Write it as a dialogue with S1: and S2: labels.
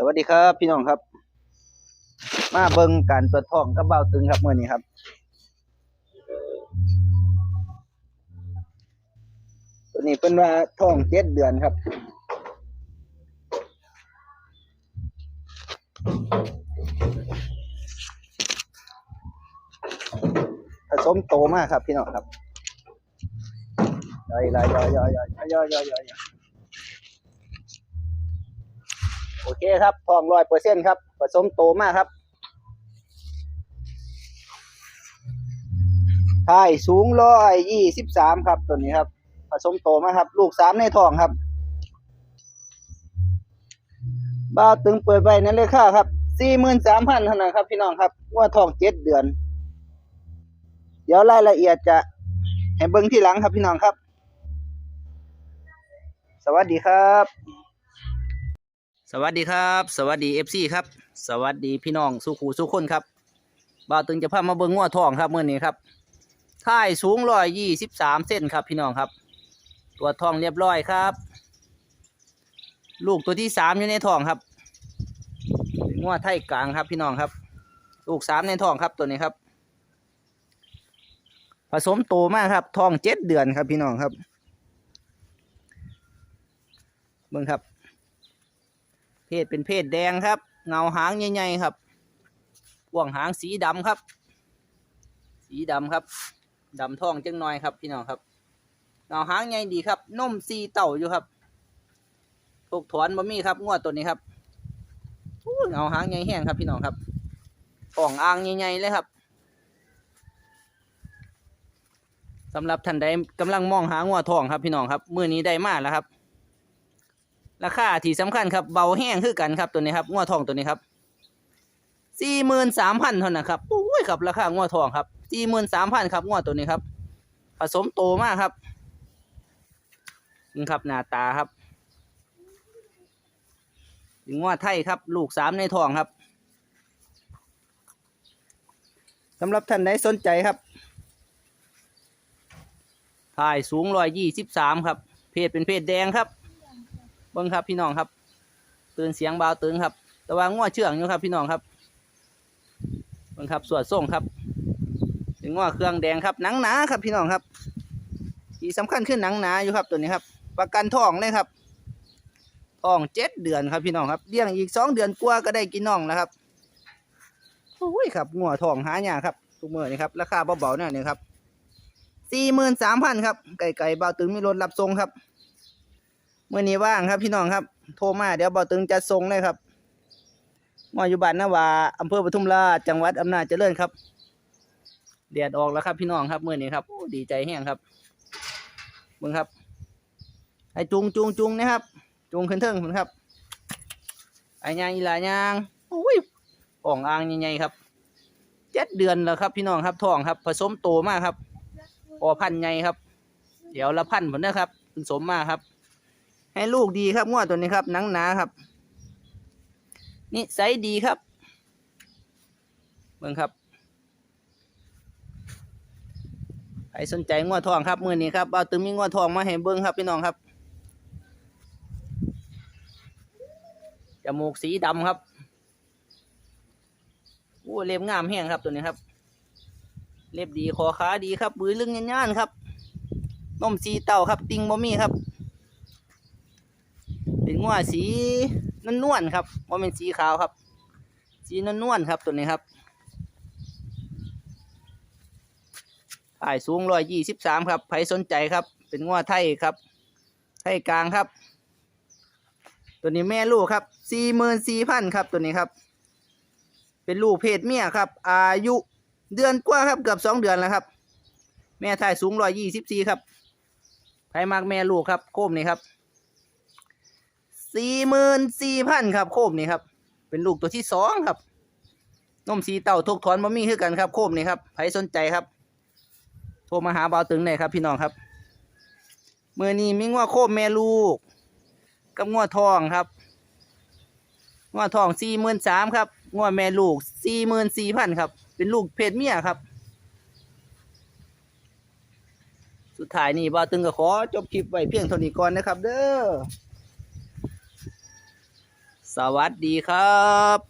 S1: สวัสดีครับพี่น้องครับ มาเบิ่งการตรวจท้องกับเบ้าตึงครับเมื้อนี้ครับ ตัวนี้เป็นว่าท้องเจ็ดเดือนครับ ผสมโตมากครับพี่น้องครับย่อยย่อยย่อยย่อยย่อยย่อยย่อยย่อยย่อย โอเคครับทองร้อยเปอร์เซ็นครับผสมโตมากครับถ่ายสูงร้อยยี่สิบสามครับตัวนี้ครับผสมโตมากครับ ลูกสามในทองครับบ้าตึงเปิดไว้นั่นเลยค่าครับสี่หมื่นสามพันเท่านั้นครับ พี่น้องครับว่าทองเจ็ดเดือน เดี๋ยวรายละเอียดจะให้เบิ้งที่หลังครับพี่น้องครับ สวัสดีครับ สวัสดีครับ สวัสดีเอฟซีครับ สวัสดีพี่น้องสุขูสุขคนครับบ่าวตึงจะพามาเบิ้งงัวทองครับเมื่อนี้ครับท่ายสูงร้อยยี่สิบสามเส้นครับ พี่น้องครับ ตัวทองเรียบร้อยครับ ลูกตัวที่สามอยู่ในทองครับเป็นงัวไทยกลางครับพี่น้องครับ ลูกสามในทองครับตัวนี้ครับ ผสมโตมากครับทองเจ็ดเดือนครับพี่น้องครับเบิ่งครับ เพศเป็นเพศแดงครับ เงาหางใหญ่ๆครับพ่วงหางสีดำครับ สีดำครับดำทองจังน้อยครับ พี่น้องครับเงาหางใหญ่ดีครับนุ่มสีเต่าอยู่ครับถูกถอนบะมี่ครับงวดตัวนี้ครับเงาหางใหญ่แห้งครับ พี่น้องครับอ่องอ่างใหญ่ๆเลยครับสำหรับท่านใดกำลังมองหางัวทองครับพี่น้องครับ มือนี้ได้มาแล้วครับ ราคาที่สำคัญครับเบาแห้งคือกันครับตัวนี้ครับงัวทองตัวนี้ครับสี่หมื่นสามพันเท่านั้นครับโอ้ยครับราคางัวทองครับสี่หมื่นสามพันครับงัวตัวนี้ครับ ผสมโตมากครับนี่ครับหน้าตาครับเป็นงัวไทยครับ ลูกสามในทองครับสำหรับท่านใดสนใจครับถ่ายสูงร้อยยี่สิบสามครับ เพศเป็นเพศแดงครับ เบิ้งครับพี่น้องครับ ตื่นเสียงเบาตื่นครับ แต่ว่าง้อเชื่องอยู่ครับพี่น้องครับเบิ้งครับสวดส่งครับเป็นง้อเครื่องแดงครับหนังหนาครับพี่น้องครับที่สำคัญคือหนังหนาอยู่ครับตัวนี้ครับ ประกันท้องเลยครับท้องเจ็ดเดือนครับพี่น้องครับเลี้ยงอีกสองเดือนกว่าก็ได้กินน้องแล้วครับโอ้ยครับง้อท้องหายากครับทุกเมื่อนี่ครับราคาเบาๆเนี่ยนี่ครับสี่หมื่นสามพันครับไก่ไก่เบาตึงมีรถรับส่งครับ เมื่อนี้ว่างครับพี่น้องครับ โทรมาเดี๋ยวบาตึงจะส่งเลยครับมออยู่บ้านนาวาอำเภอปทุมราชจังหวัดอำนาจเจริญครับเดียดออกแล้วครับพี่น้องครับเมื่อนี้ครับดีใจแห้งครับมึงครับไอ้จุงจุงจุงนะครับ จุงขึ้นเทิงผมครับไอ้ยางอีหลายางโอ้ยอ่องอ่างใหญ่ๆครับเจ็ดเดือนแล้วครับพี่น้องครับท้องครับ ผสมโตมากครับพอพันใหญ่ครับ เดี๋ยวละพันผมนะครับคุณสมมากครับ ให้ลูกดีครับงวดตัวนี้ครับหนังหนาครับนี่ไซส์ดีครับเบิ่งครับใครสนใจงวดทองครับมือนี้ครับเอาตึงมีงวดทองมาให้เบิ้งครับพี่น้องครับจมูกสีดำครับโอ้เล็บงามแห้งครับตัวนี้ครับ เล็บดีคอขาดีครับบือลึงย่านครับนมสีเต่าครับ ติงบ่มีครับ เป็นงัวสีนวลๆครับว่าเป็นสีขาวครับ สีนวลๆครับตัวนี้ครับถ่ายสูงร้อยยี่สิบสามครับใครสนใจครับ เป็นงัวไทยครับ ไทยกลางครับ ตัวนี้แม่ลูกครับสี่หมื่นสี่พันครับตัวนี้ครับ เป็นลูกเพศเมียครับ อายุเดือนกว่าครับเกือบสองเดือนแล้วครับ แม่ถ่ายสูงร้อยยี่สิบสี่ครับไผมากแม่ลูกครับโคมนี่ครับ สี่หมื่นสี่พันครับโคมนี่ครับ เป็นลูกตัวที่สองครับนมสีเต่าทุกถอนบะมี่คือกันครับ โคมนี่ครับใครสนใจครับ โทรมาหาเบาตึงเลยครับ พี่น้องครับเมื่อนี้มีงัวโคมแม่ลูก กับงัวทองครับงัวทองสี่หมื่นสามครับงัวแม่ลูกสี่หมื่นสี่พันครับ เป็นลูกเพศเมียครับ สุดท้ายนี่บ่าวตึงก็ขอจบคลิปไว้เพียงเท่านี้ก่อนนะครับ เด้อ สวัสดีครับ